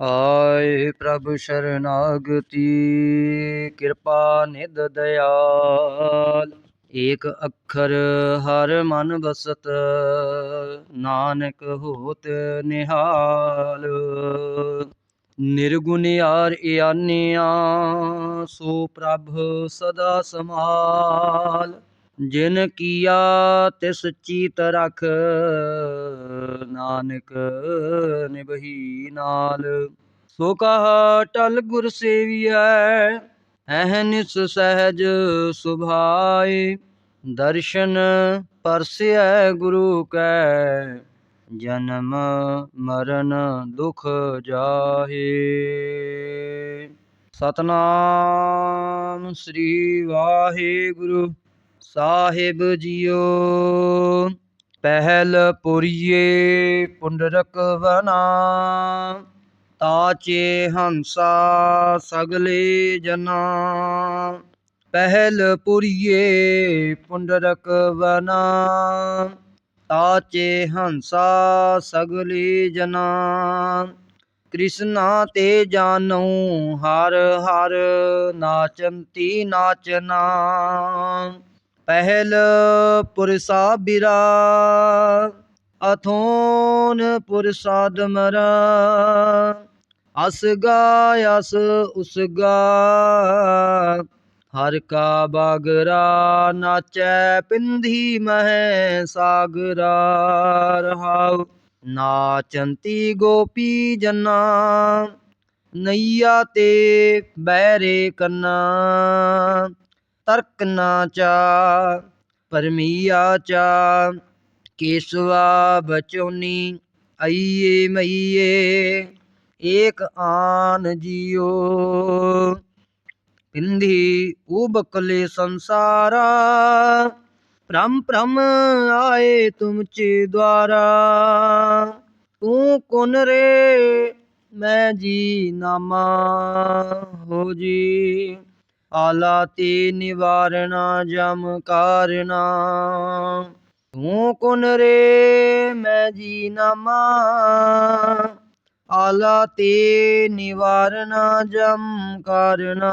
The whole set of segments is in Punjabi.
ਆਏ ਪ੍ਰਭ ਸ਼ਰਨਾਗਤੀ, ਕਿਰਪਾ ਨਿਧ ਦਇਆਲ। ਏਕ ਅੱਖਰ ਹਰ ਮਨ ਬਸਤ ਨਾਨਕ ਹੋਤ ਨਿਹਾਲ। ਨਿਰਗੁਣ ਯਾਰ ਇਆਨਿਆ, ਸੋ ਪ੍ਰਭ ਸਦਾ ਸਮਾਲ ਜਿਨ ਕੀਆ ਤਿਸ ਚੀਤ ਰਖ, ਨਾਨਕ ਨਿਭਈ ਨਾਲ। ਸੋ ਕਹਾ ਟਲ ਗੁਰ ਸੇਵੀਐ ਅਹਨਿਸ ਸਹਿਜ ਸੁਭਾਏ। ਦਰਸ਼ਨ ਪਰਸਿਐ ਗੁਰੂ ਕੈ, ਜਨਮ ਮਰਨ ਦੁਖ ਜਾਹੇ। ਸਤਨਾਮ ਸ੍ਰੀ ਵਾਹਿਗੁਰੂ। ਸਾਹਿਬ ਜੀਓ, ਪਹਿਲ ਪੁਰੀਏ ਪੁੰਡਰਕ ਵਨਾ ਤਾਚੇ ਹੰਸਾ ਸਗਲੇ ਜਨਾ। ਪਹਿਲ ਪੁਰੀਏ ਪੁੰਡਰਕ ਵਨਾ ਤਾਚੇ ਹੰਸਾ ਸਗਲੇ ਜਨਾ। ਕ੍ਰਿਸ਼ਨਾ ਤੇ ਜਾਨਉ ਹਰ ਹਰ ਨਾਚੰਤੀ ਨਾਚਨਾ। ਪਹਿਲ ਪੁਰਸਾ ਬਿਰਾ ਅਥੋਨ ਪੁਰਸਾਦ ਮਰਾ। ਅਸ ਗਾ ਅਸ ਉਸ ਗਾ ਹਰ ਕਾ ਬਾਗਰਾ ਨਾਚੈ ਪਿੰਧੀ ਮਹਿ ਸਾਗਰਾ ਰਹਾਉ। ਨਾਚੰਤੀ ਗੋਪੀ ਜਨਾ, ਨਈਆ ਤੇ ਬੈਰੇ ਕੰਨਾ। ਤਰਕਨਾ ਚਾ ਪਰਮੀਆ ਚਾ ਕੇਸਵਾ ਬਚੋਨੀ, ਆਈਏ ਮਈਏ ਏਕ ਆਨ ਜੀਓ। ਪਿੰਧੀ ਉਬਕਲੇ ਸੰਸਾਰਾ, ਭ੍ਰਮ ਭ੍ਰਮ ਆਏ ਤੁਮ ਚੇ ਦੁਆਰਾ। ਤੂੰ ਕੁਨ ਰੇ, ਮੈਂ ਜੀ ਨਾਮਾ ਹੋ ਜੀ। ਆਲਾ ਤੇ ਨਿਵਾਰਣਾ ਜਮ ਕਾਰਣਾ ਤੂੰ ਕੁਨ ਰੇ, ਮੈਂ ਜੀ ਨਾਮਾ ਆਲਾ ਤੇ ਨਿਵਾਰਣਾ ਜਮ ਕਾਰਣਾ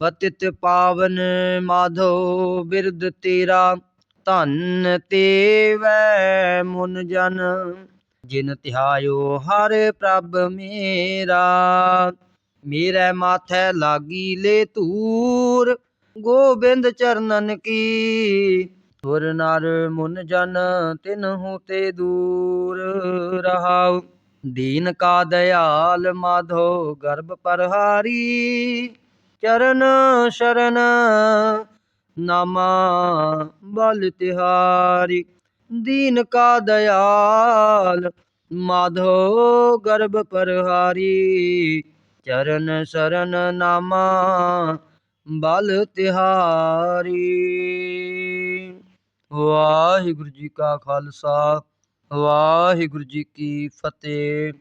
ਪਤਿਤ ਪਾਵਨ ਮਾਧੋ ਬਿਰਦ ਤੇਰਾ, ਧਨ ਤੇ ਵੈ ਮੁਨ ਜਨ। ਜਿਨ ਤਿਹਾਇਓ ਹਰ ਪ੍ਰਭ ਮੇਰਾ। ਮੇਰੇ ਮਾਥੇ ਲਾਗੀ ਲੈ ਧੂਰ, ਗੋਬਿੰਦ ਚਰਨਨ ਕੀ। ਸੁਰ ਨਰ ਮੁਨ ਜਨ ਤਿਨਹੂ ਤੇ ਦੂਰ ਰਹਾਉ। ਦੀਨ ਕਾ ਦਇਆਲ ਮਾਧੋ ਗਰਭ ਪਰਹਾਰੀ। ਚਰਨ ਸ਼ਰਨ ਨਾਮਾ ਬਲ ਤਿਹਾਰੀ। ਦੀਨ ਕਾ ਦਇਆਲ ਮਾਧੋ ਗਰਭ ਪਰਹਾਰੀ। ਚਰਨ ਸ਼ਰਨ ਨਾਮਾ ਬਲ ਤਿਹਾਰੀ। ਵਾਹਿਗੁਰੂ ਜੀ ਕਾ ਖਾਲਸਾ ਵਾਹਿਗੁਰੂ ਜੀ ਕੀ ਫਤਿਹ।